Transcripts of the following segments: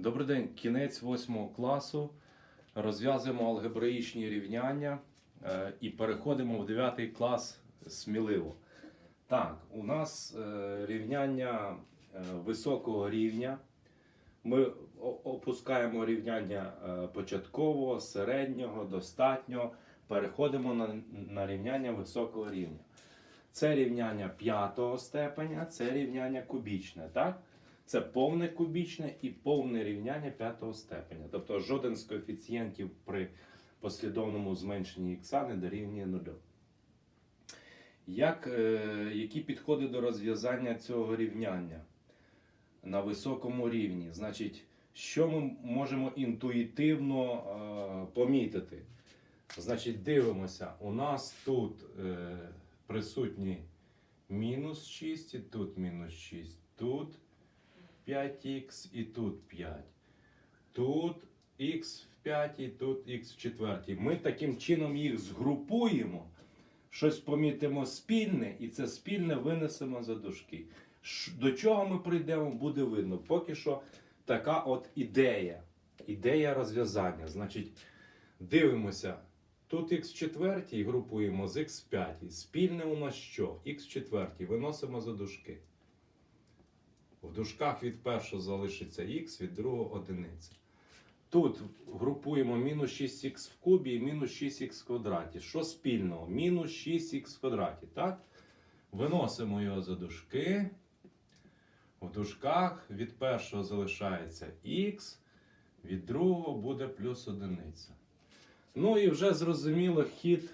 Добрий день, кінець восьмого класу. Розв'язуємо алгебраїчні рівняння е, і переходимо в 9 клас сміливо. Так, у нас е, рівняння е, високого рівня. Ми опускаємо рівняння початкового, середнього, достатнього. Переходимо на, на рівняння високого рівня. Це рівняння п'ятого степеня, це рівняння кубічне. Так? Це повне кубічне і повне рівняння п'ятого степеня. Тобто жоден з коефіцієнтів при послідовному зменшенні х не дорівнює нулю. Як, е, які підходи до розв'язання цього рівняння на високому рівні? Значить, що ми можемо інтуїтивно е, помітити? Значить, дивимося, у нас тут е, присутні мінус 6, і тут мінус 6, тут 5х і тут 5. Тут х в 5 і тут х в 4. Ми таким чином їх згрупуємо, щось помітимо спільне, і це спільне винесемо за дужки. До чого ми прийдемо, буде видно. Поки що така от ідея. Ідея розв'язання. Значить, дивимося. Тут х в четвертій групуємо з х в п'ятій. Спільне у нас що? х в четвертій. Виносимо за дужки. В дужках від першого залишиться х, від другого одиниця. Тут групуємо мінус 6х в кубі і мінус 6х в квадраті. Що спільного? Мінус 6х в квадраті. Так? Виносимо його за дужки. В дужках від першого залишається х, від другого буде плюс одиниця. Ну і вже зрозуміло хід,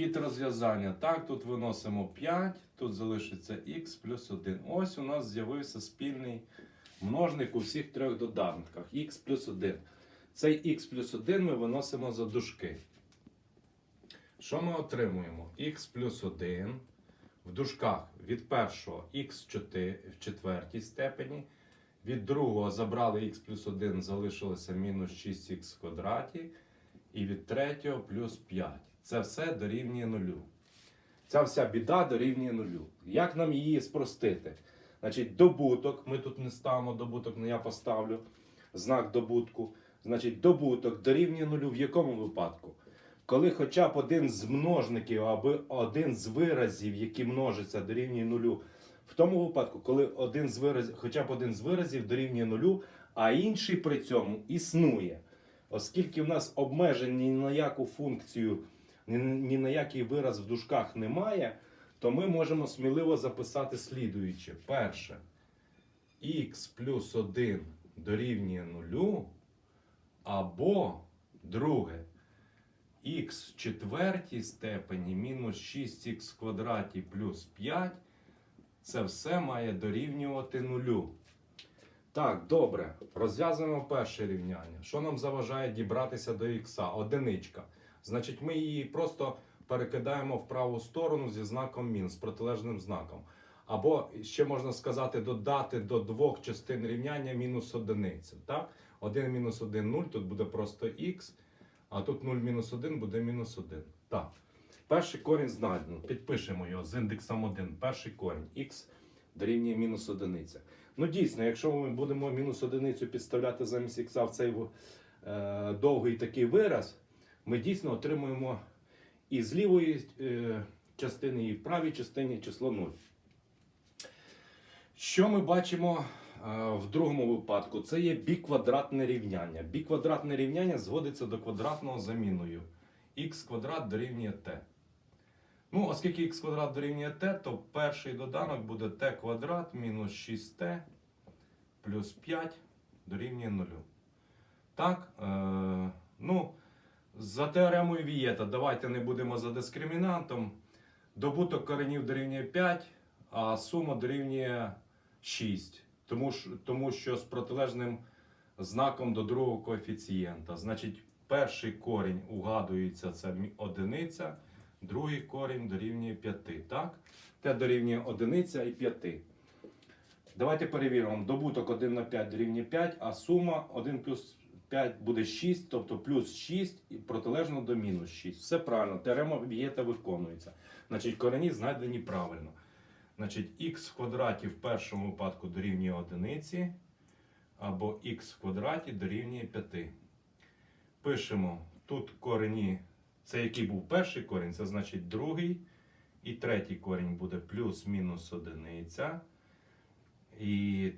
хід розв'язання. Так, тут виносимо 5, тут залишиться х плюс 1. Ось у нас з'явився спільний множник у всіх трьох доданках. х плюс 1. Цей х плюс 1 ми виносимо за дужки. Що ми отримуємо? х плюс 1 в дужках від першого х в четвертій степені. Від другого забрали х плюс 1, залишилося мінус 6х в квадраті. І від третього плюс 5. Це все дорівнює нулю. Ця вся біда дорівнює нулю. Як нам її спростити? Значить, добуток, ми тут не ставимо добуток, але я поставлю знак добутку. Значить, добуток дорівнює нулю в якому випадку? Коли хоча б один з множників або один з виразів, які множаться, дорівнює нулю. В тому випадку, коли один з виразів, хоча б один з виразів дорівнює нулю, а інший при цьому існує. Оскільки в нас обмежень ні на яку функцію, ні, ні на який вираз в дужках немає, то ми можемо сміливо записати слідуюче. Перше, х плюс 1 дорівнює нулю, або друге, х в четвертій степені мінус 6х в квадраті плюс 5, це все має дорівнювати нулю. Так, добре. Розв'язуємо перше рівняння. Що нам заважає дібратися до х? Одиничка. Значить, ми її просто перекидаємо в праву сторону зі знаком мінус, протилежним знаком. Або ще можна сказати, додати до двох частин рівняння мінус одиницю. Так? 1 мінус 1 0, тут буде просто х, а тут 0 мінус 1 буде мінус 1. Так. Перший корінь знайдено. Підпишемо його з індексом 1. Перший корінь х дорівнює мінус одиниця. Ну, дійсно, якщо ми будемо мінус одиницю підставляти замість х в цей е, довгий такий вираз, ми дійсно отримуємо і з лівої е, частини, і в правій частині число 0. Що ми бачимо е, в другому випадку? Це є біквадратне рівняння. Біквадратне рівняння зводиться до квадратного заміною. х квадрат дорівнює t. Ну, оскільки х квадрат дорівнює t, то перший доданок буде t квадрат мінус 6t плюс 5 дорівнює 0. Так, е, ну, за теоремою Вієта давайте не будемо за дискримінантом. Добуток коренів дорівнює 5, а сума дорівнює 6. Тому, тому що з протилежним знаком до другого коефіцієнта. Значить, перший корінь угадується це одиниця, другий корінь дорівнює 5. Так? Те дорівнює одиниця і 5. Давайте перевіримо. Добуток 1 на 5 дорівнює 5, а сума 1 плюс 5 буде 6, тобто плюс 6 і протилежно до мінус 6. Все правильно, теорема Вієта виконується. Значить, корені знайдені правильно. Значить, х в квадраті в першому випадку дорівнює одиниці, або х в квадраті дорівнює 5. Пишемо тут корені, це який був перший корінь, це значить другий. І третій корінь буде плюс-мінус одиниця. І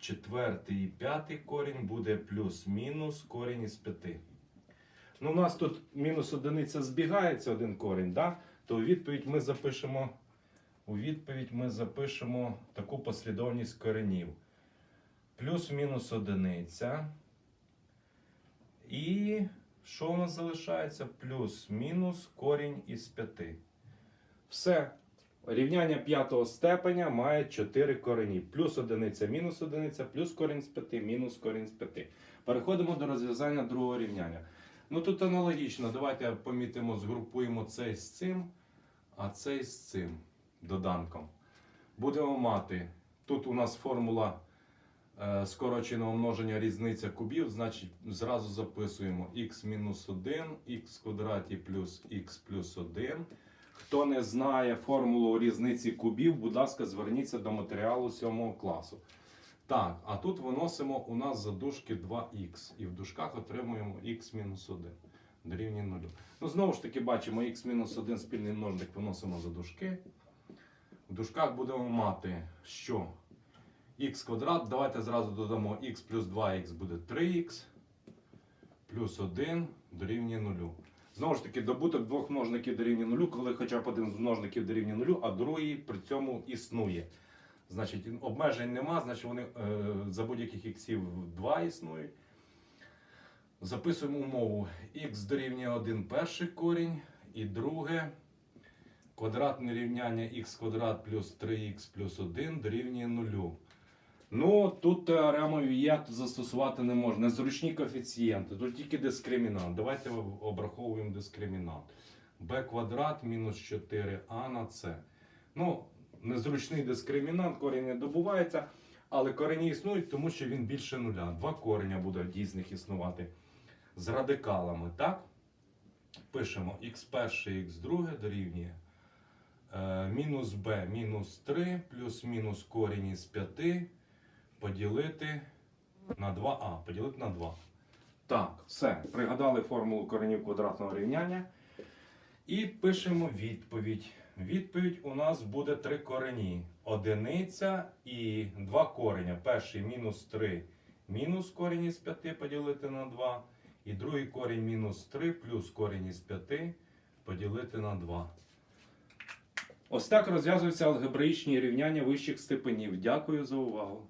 четвертий і п'ятий корінь буде плюс-мінус корінь із 5. Ну, у нас тут мінус одиниця збігається один корінь, да? то у відповідь ми запишемо, у відповідь ми запишемо таку послідовність коренів. Плюс-мінус одиниця. І що у нас залишається? Плюс-мінус корінь із 5. Все. Рівняння п'ятого степеня має 4 корені. Плюс одиниця, мінус одиниця, плюс корінь з 5, мінус корінь з 5. Переходимо до розв'язання другого рівняння. Ну тут аналогічно. Давайте помітимо, згрупуємо цей з цим, а цей з цим доданком. Будемо мати. Тут у нас формула е, скороченого множення різниця кубів, значить зразу записуємо х мінус 1, х квадраті плюс х плюс 1. Хто не знає формулу різниці кубів, будь ласка, зверніться до матеріалу 7 класу. Так, а тут виносимо у нас за дужки 2х. І в дужках отримуємо х-1 дорівнює 0. Ну, знову ж таки, бачимо х-1 спільний множник виносимо за дужки. В дужках будемо мати, що х квадрат. Давайте зразу додамо х плюс 2х буде 3х, плюс 1 дорівнює 0. Знову ж таки, добуток двох множників дорівнює нулю, коли хоча б один з множників дорівнює нулю, а другий при цьому існує. Значить, обмежень нема, значить вони е, за будь-яких іксів 2 існують. Записуємо умову х дорівнює 1 перший корінь, і друге квадратне рівняння х квадрат плюс 3х плюс 1 дорівнює 0. Ну, тут теорему Вієт застосувати не можна. Незручні коефіцієнти, тут тільки дискримінант. Давайте обраховуємо дискримінант. b квадрат мінус 4а на c. Ну, незручний дискримінант, корінь не добувається, але корені існують, тому що він більше нуля. Два кореня буде дійсних існувати з радикалами, так? Пишемо x1, x2 дорівнює е, мінус b мінус 3 плюс мінус корінь із 5 поділити на 2а. Поділити на 2. Так, все. Пригадали формулу коренів квадратного рівняння. І пишемо відповідь. Відповідь у нас буде три корені. Одиниця і два кореня. Перший мінус 3 мінус корінь із 5 поділити на 2. І другий корінь мінус 3 плюс корінь із 5 поділити на 2. Ось так розв'язуються алгебраїчні рівняння вищих степенів. Дякую за увагу.